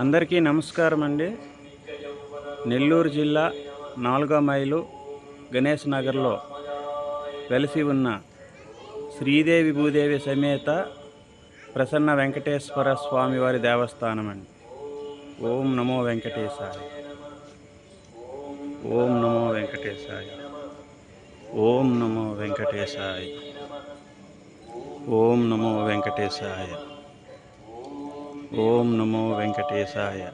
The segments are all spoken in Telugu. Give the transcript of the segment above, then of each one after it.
అందరికీ నమస్కారం అండి. నెల్లూరు జిల్లా నాలుగో మైలు గణేష్ నగర్లో వెలిసి ఉన్న శ్రీదేవి భూదేవి సమేత ప్రసన్న వెంకటేశ్వర స్వామివారి దేవస్థానం అండి. ఓం నమో వెంకటేశాయ. ఓం నమో వెంకటేశాయ. ఓం నమో వెంకటేశాయ. ఓం నమో వెంకటేశాయ. ఓం నమో వెంకటేశాయ.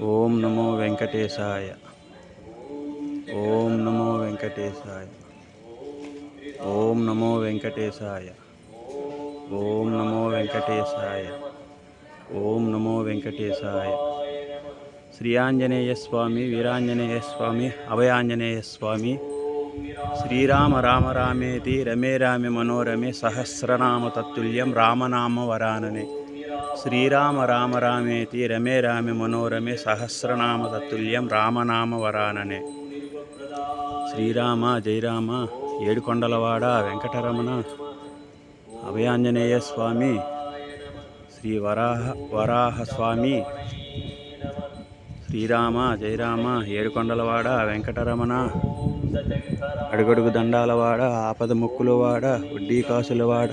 ఓం నమో వెంకటేశాయ. ఓం నమో వెంకటేశాయ. ఓం నమో వెంకటేశాయ. ఓం నమో వెంకటేశాయ. ఓం నమో వెంకటేశాయ. శ్రీ ఆంజనేయ స్వామి వీరాంజనేయ స్వామి అభయాంజనేయ స్వామి శ్రీరామ రామ రామేతి రమే రామే మనోరమే సహస్రనామ తత్తుల్యం రామనామ వరాననే. శ్రీరామ రామ రామేతి రమే రామే మనోరమే సహస్రనామ తత్తుల్యం రామనామ వరాననే. శ్రీరామ జయరామ ఏడుకొండలవాడ వెంకటరమణ అభయాంజనేయ స్వామి శ్రీ వరాహ వరాహ స్వామి శ్రీరామ జయరామ ఏడుకొండలవాడ వెంకటరమణ అడుగడుగు దండాలవాడ ఆపద ముక్కులవాడ వడ్డీ కాసులవాడ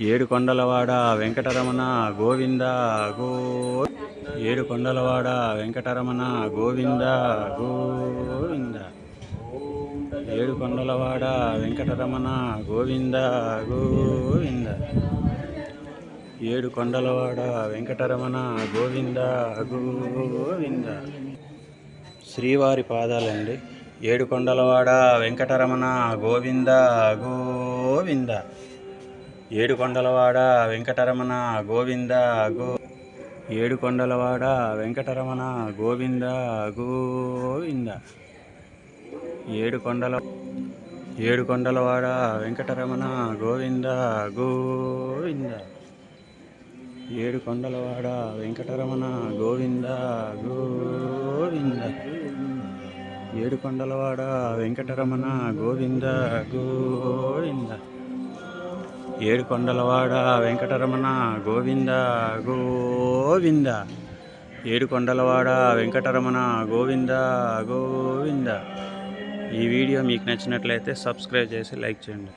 ఏడుకొండలవాడ వెంకటరమణ గోవింద గో ఏడుకొండలవాడ వెంకటరమణ గోవింద గోవింద. ఏడుకొండలవాడ వెంకటరమణ గోవింద గోవింద. ఏడుకొండలవాడ వెంకటరమణ గోవింద గోవింద. శ్రీవారి పాదాలండి. ఏడుకొండలవాడ వెంకటరమణ గోవింద గోవింద. ఏడుకొండలవాడ వెంకటరమణ గోవింద గో ఏడుకొండలవాడ వెంకటరమణ గోవింద గోవింద. ఏడుకొండల ఏడుకొండలవాడ వెంకటరమణ గోవింద గోవింద. ఏడుకొండలవాడ వెంకటరమణ గోవింద గోవింద. ఏడుకొండలవాడ వెంకటరమణ గోవింద గోవింద. ఏడుకొండలవాడ వెంకటరమణ గోవింద గోవింద. ఏడుకొండలవాడ వెంకటరమణ గోవింద గోవింద. ఈ వీడియో మీకు నచ్చినట్లయితే సబ్స్క్రైబ్ చేసి లైక్ చేయండి.